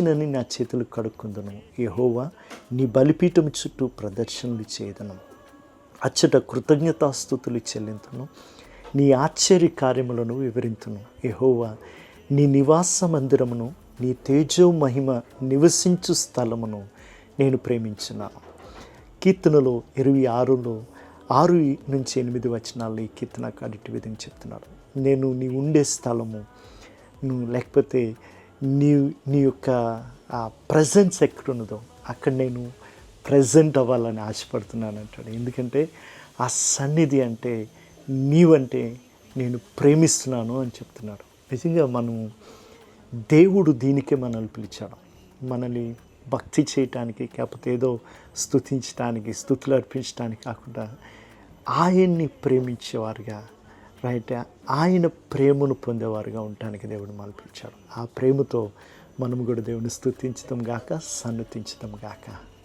వచ్చినని నా చేతులు కడుక్కుందును. యహోవా నీ బలిపీఠం చుట్టూ ప్రదర్శనలు చేయదను. అచ్చట కృతజ్ఞతాస్థుతులు చెల్లింతును. నీ ఆశ్చర్య కార్యములను వివరింతును. యహోవా నీ నివాస మందిరమును నీ తేజో మహిమ నివసించు స్థలమును నేను ప్రేమించున్నాను కీర్తనలో ఇరవై ఆరులో ఆరు నుంచి ఎనిమిది వచనాలు ఈ కీర్తన కాడిటి విధంగా చెప్తున్నారు. నేను నీ ఉండే స్థలము నువ్వు లేకపోతే నీ నీ యొక్క ఆ ప్రజెన్స్ ఎక్కడున్నదో అక్కడ నేను ప్రజెంట్ అవ్వాలని ఆశపడుతున్నాను అంటాడు. ఎందుకంటే ఆ సన్నిధి అంటే నీవంటే నేను ప్రేమిస్తున్నాను అని చెప్తున్నాడు. నిజంగా మనం దేవుడు దీనికే మనల్ని పిలిచాడు. మనల్ని భక్తి చేయటానికి కాకపోతే ఏదో స్థుతించడానికి స్థుతులు అర్పించడానికి కాకుండా ఆయన్ని ప్రేమించేవారుగా రైట్ ఆయన ప్రేమను పొందేవారుగా ఉండటానికి దేవుడు మనల్ని ఆ ప్రేమతో మనం కూడా దేవుని స్తుతించడం గాక సన్నతించడం గాక.